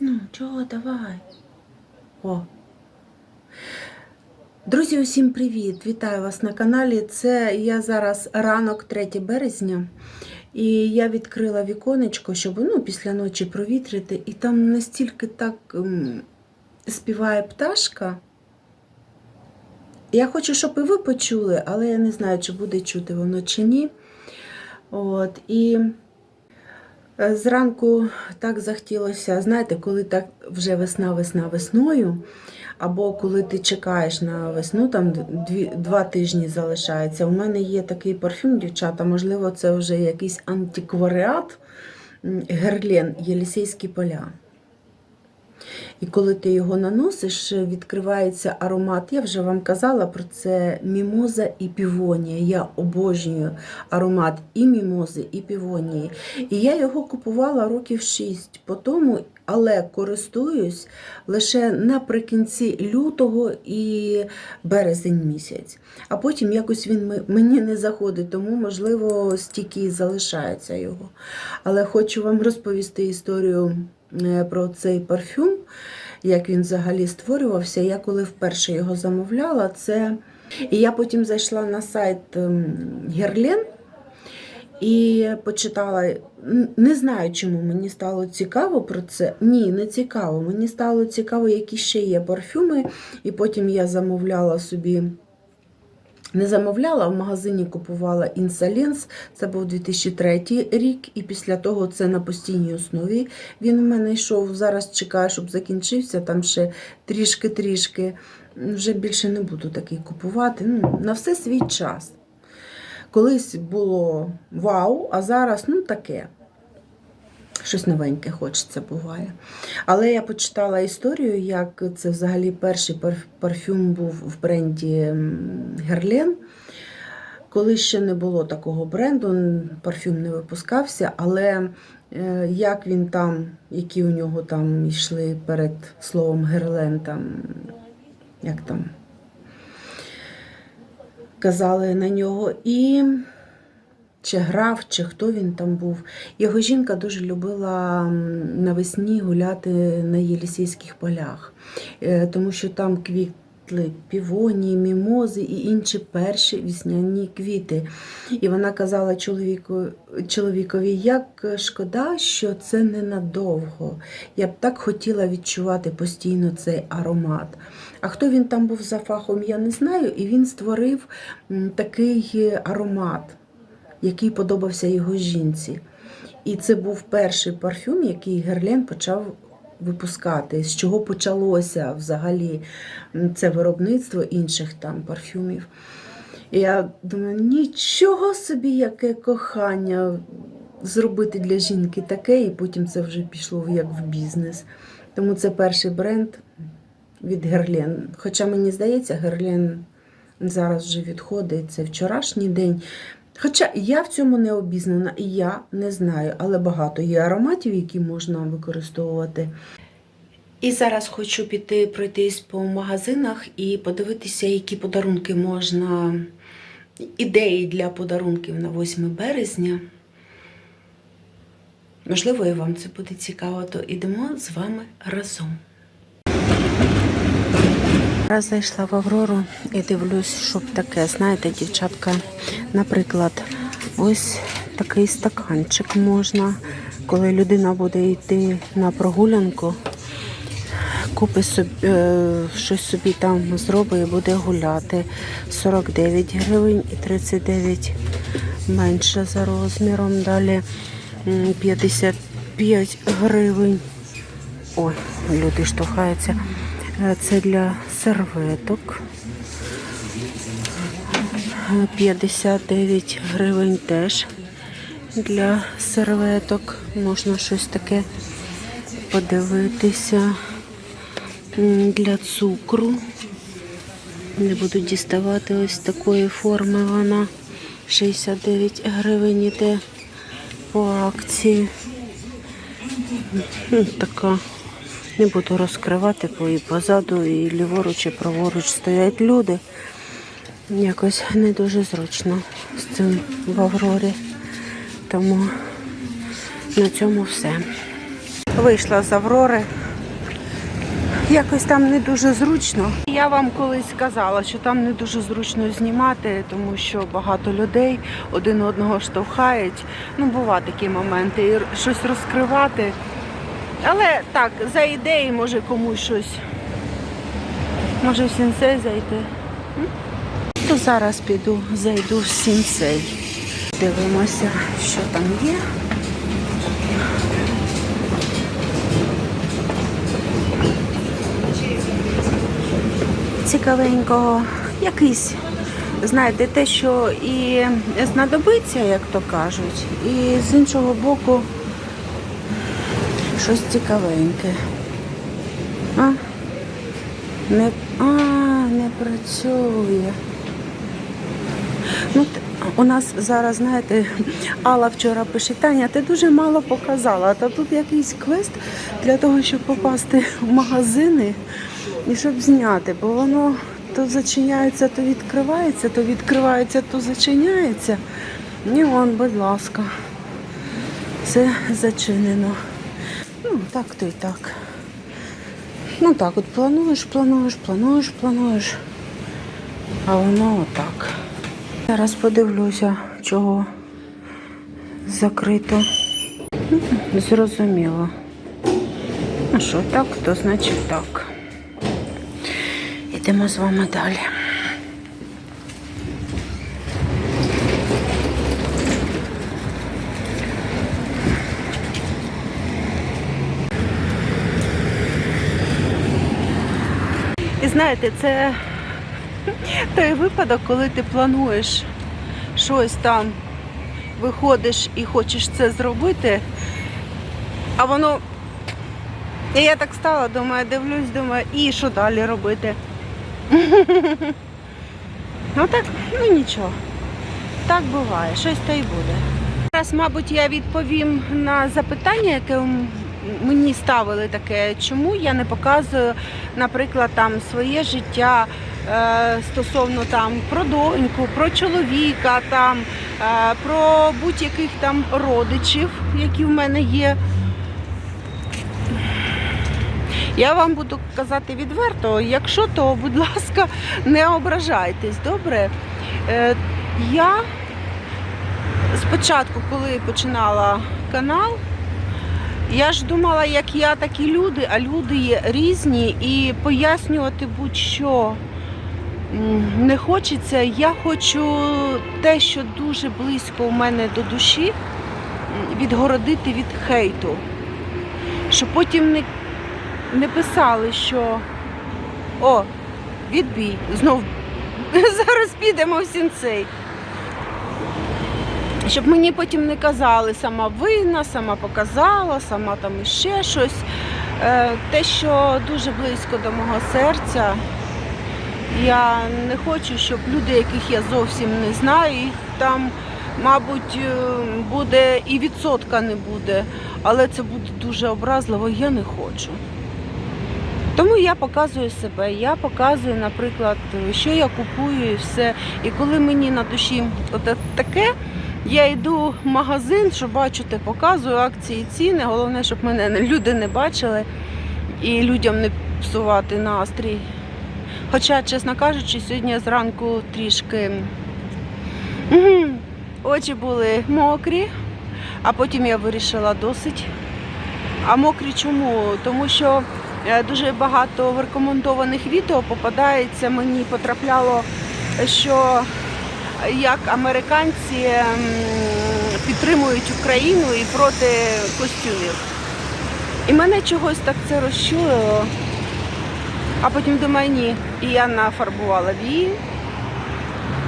Ну, чого, давай. О. Друзі, усім привіт! Вітаю вас на каналі. Це я зараз ранок 3 березня. І я відкрила віконечко, щоб ну, після ночі провітрити. І там настільки так ем, співає пташка. Я хочу, щоб і ви почули, але я не знаю, чи буде чути воно чи ні. От, і зранку так захотілося, знаєте, коли так вже весна, весна весною, або коли ти чекаєш на весну, там дві, два тижні залишається. У мене є такий парфюм, дівчата, можливо, це вже якийсь антикваріат Герлен Єлісейські поля. І коли ти його наносиш, відкривається аромат. Я вже вам казала про це мімоза і півонія. Я обожнюю аромат і мімози, і півонії. І я його купувала років 6 по тому, але користуюсь лише наприкінці лютого і березень місяць. А потім якось він мені не заходить, тому, можливо, стільки залишається його. Але хочу вам розповісти історію е, про цей парфюм, як він взагалі створювався. Я коли вперше його замовляла, це. І я потім зайшла на сайт ем, Герлен і почитала. Не знаю, чому мені стало цікаво про це. Ні, не цікаво. Мені стало цікаво, які ще є парфюми. І потім я замовляла собі. Не замовляла, в магазині купувала Інсалінс. Це був 2003 рік, і після того це на постійній основі. Він в мене йшов. Зараз чекаю, щоб закінчився. Там ще трішки-трішки. Вже більше не буду такий купувати. Ну, на все свій час. Колись було вау, а зараз ну таке. Щось новеньке хочеться буває. Але я почитала історію, як це взагалі перший парфюм був в бренді Герлен. Коли ще не було такого бренду, парфюм не випускався, але е, як він там, які у нього там йшли перед словом Герлен, там, як там казали на нього, і чи грав, чи хто він там був. Його жінка дуже любила навесні гуляти на Єлісійських полях, е, тому що там квітли півонії, мімози і інші перші вісняні квіти. І вона казала чоловіку, чоловікові, як шкода, що це ненадовго. Я б так хотіла відчувати постійно цей аромат. А хто він там був за фахом, я не знаю. І він створив такий аромат який подобався його жінці. І це був перший парфюм, який Герлен почав випускати, з чого почалося взагалі це виробництво інших там парфюмів. І я думаю, нічого собі, яке кохання зробити для жінки таке, і потім це вже пішло як в бізнес. Тому це перший бренд від Герлен. Хоча мені здається, Герлен зараз вже відходить, це вчорашній день. Хоча я в цьому не обізнана, і я не знаю, але багато є ароматів, які можна використовувати. І зараз хочу піти пройтись по магазинах і подивитися, які подарунки можна, ідеї для подарунків на 8 березня. Можливо, і вам це буде цікаво, то йдемо з вами разом. Раз зайшла в Аврору і дивлюсь, щоб таке, знаєте, дівчатка, наприклад, ось такий стаканчик можна, коли людина буде йти на прогулянку, купить собі, е, щось собі там зробить і буде гуляти. 49 гривень і 39 менше за розміром. Далі 55 гривень. Ой, люди штовхаються. Е, Це для серветок. Е, 59 гривень теж для серветок. Можна щось таке подивитися. Для цукру. Не буду діставати ось такої форми вона. 69 гривень іде по акції. Така не буду розкривати, бо і позаду, і ліворуч, і праворуч стоять люди. Якось не дуже зручно з цим в Аврорі. Тому на цьому все. Вийшла з Аврори, Якось там не дуже зручно. Я вам колись сказала, що там не дуже зручно знімати, тому що багато людей один одного штовхають. Ну, бувають такі моменти, і щось розкривати. Але так, за ідеї може комусь щось. Може в сінсей зайти. То зараз піду, зайду в сінсей. Дивимося, що там є. цікавенького, якийсь, знаєте, те, що і знадобиться, як то кажуть, і з іншого боку щось цікавеньке. А? Не, а, не працює. Ну, у нас зараз, знаєте, Алла вчора пише, Таня, ти дуже мало показала. Та тут якийсь квест для того, щоб попасти в магазини і щоб зняти, бо воно то зачиняється, то відкривається, то відкривається, то зачиняється. Ні, вон, будь ласка, все зачинено. Ну, так то й так. Ну так, от плануєш, плануєш, плануєш, плануєш. А воно отак. Зараз подивлюся, чого закрито. Зрозуміло. Ну що, так, то значить так. Йдемо з вами далі. І знаєте, це той випадок, коли ти плануєш щось там, виходиш і хочеш це зробити, а воно. І я так стала, думаю, дивлюсь, думаю, і що далі робити? Ну так, ну нічого. Так буває, щось та й буде. Зараз, мабуть, я відповім на запитання, яке мені ставили таке, чому я не показую, наприклад, там своє життя е, стосовно там про доньку, про чоловіка, там, е, про будь-яких там родичів, які в мене є. Я вам буду казати відверто, якщо то, будь ласка, не ображайтесь, добре? Е, я спочатку, коли починала канал, я ж думала, як я, так і люди, а люди є різні, і пояснювати будь-що не хочеться. Я хочу те, що дуже близько у мене до душі, відгородити від хейту. Щоб потім не не писали, що о, відбій, знов зараз підемо в сінцей. Щоб мені потім не казали, сама винна, сама показала, сама там іще щось. Е, Те, що дуже близько до мого серця, я не хочу, щоб люди, яких я зовсім не знаю, їх там, мабуть, е, буде і відсотка не буде, але це буде дуже образливо, я не хочу. Тому я показую себе, я показую, наприклад, що я купую і все. І коли мені на душі таке, я йду в магазин, що бачу, те показую акції, ціни. Головне, щоб мене люди не бачили і людям не псувати настрій. Хоча, чесно кажучи, сьогодні зранку трішки мгм, очі були мокрі, а потім я вирішила досить. А мокрі чому? Тому що е, дуже багато рекомендованих відео попадається, мені потрапляло, що як американці підтримують Україну і проти костюмів. І мене чогось так це розчулило. А потім думаю, ні. І я нафарбувала вії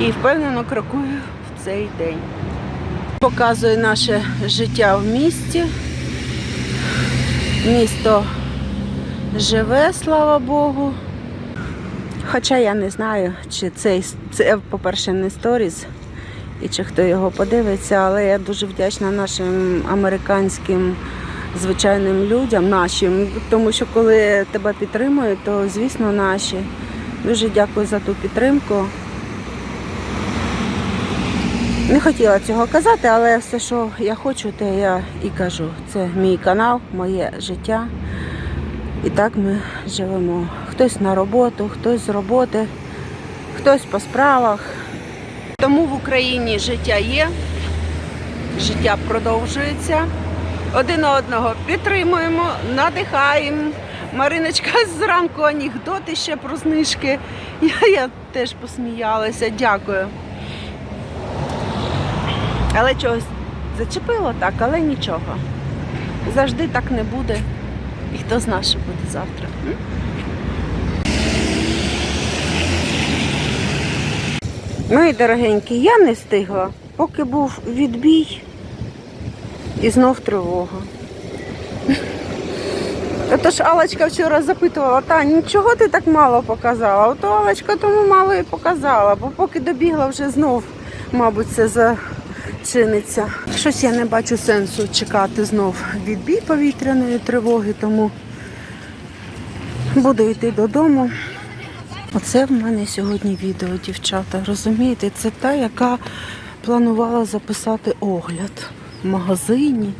і впевнено крокую в цей день. Показує наше життя в місті. Місто живе, слава Богу. Хоча я не знаю, чи це, це по-перше, не сторіс, і чи хто його подивиться, але я дуже вдячна нашим американським звичайним людям, нашим, тому що коли тебе підтримують, то звісно наші. Дуже дякую за ту підтримку. Не хотіла цього казати, але все, що я хочу, те я і кажу. Це мій канал, моє життя. І так ми живемо. Хтось на роботу, хтось з роботи, хтось по справах. Тому в Україні життя є, життя продовжується. Один одного підтримуємо, надихаємо. Мариночка зранку анекдоти ще про знижки. Я, я теж посміялася, дякую. Але чогось зачепило так, але нічого. Завжди так не буде. І хто знає, що буде завтра. М? Мої дорогенькі, я не встигла, поки був відбій і знов тривога. Тож Алочка вчора запитувала, Тань, чого ти так мало показала? Ото Алочка тому мало і показала, бо поки добігла вже знов, мабуть, це зачиниться. Щось я не бачу сенсу чекати знов відбій повітряної тривоги, тому буду йти додому. Оце в мене сьогодні відео, дівчата. Розумієте, це та, яка планувала записати огляд в магазині.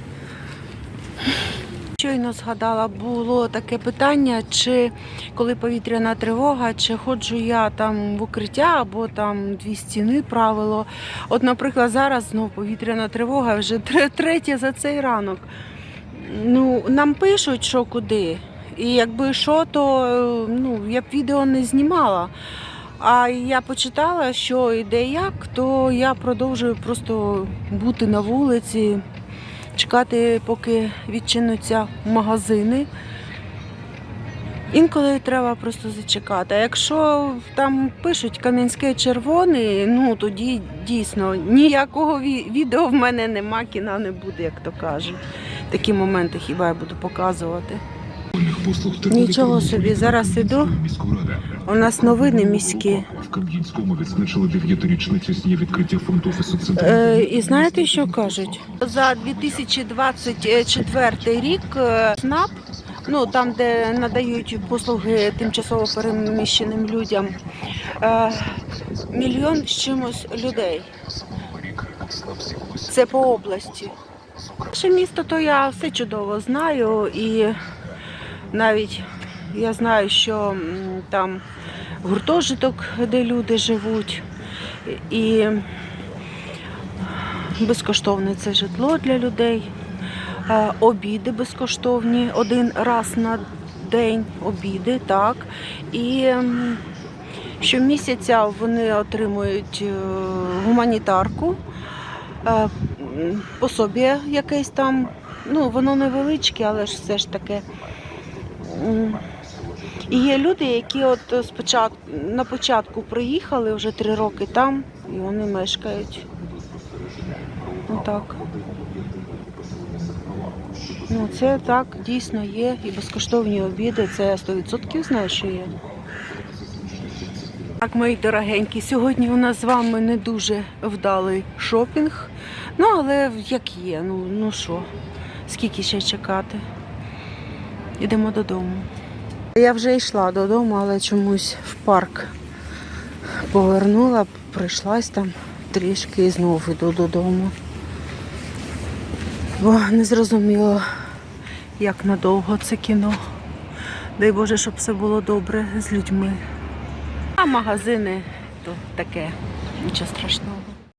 Щойно згадала, було таке питання, чи коли повітряна тривога, чи ходжу я там в укриття або там дві стіни правило. От, наприклад, зараз знову повітряна тривога вже тре- третя за цей ранок. Ну, нам пишуть, що куди. І якби що, то е, ну, я б відео не знімала. А я почитала, що і де як, то я продовжую просто бути на вулиці, чекати, поки відчинуться магазини. Інколи треба просто зачекати. А якщо там пишуть Кам'янське червоний, ну тоді дійсно ніякого відео в мене нема, кіна не буде, як то кажуть. Такі моменти хіба я буду показувати. Нічого собі, зараз іду. У нас новини міські. В Кам'янському відзначили дев'ятирічницю з дня відкриття фронт-офісу. Е, і знаєте, що кажуть? За 2024 рік е, СНАП, ну там, де надають послуги тимчасово переміщеним людям, е, мільйон з чимось людей. Це по області. Наше місто, то я все чудово знаю, і навіть я знаю, що там гуртожиток, де люди живуть, і безкоштовне це житло для людей, обіди безкоштовні один раз на день, обіди, так. І щомісяця вони отримують е, гуманітарку, е, пособі якесь там, ну воно невеличке, але ж все ж таке. І є люди, які от спочатку на початку приїхали вже три роки там, і вони мешкають. Отак. Ну, це так, дійсно є. І безкоштовні обіди, це 100% знаю, що є. Так, мої дорогенькі, сьогодні у нас з вами не дуже вдалий шопінг. Ну, але як є, ну, ну що, скільки ще чекати? Йдемо додому. Я вже йшла додому, але чомусь в парк повернула, прийшлась там трішки і знову йду додому. Бо не зрозуміло, як надовго це кіно. Дай Боже, щоб все було добре з людьми. А магазини то таке, нічого страшного.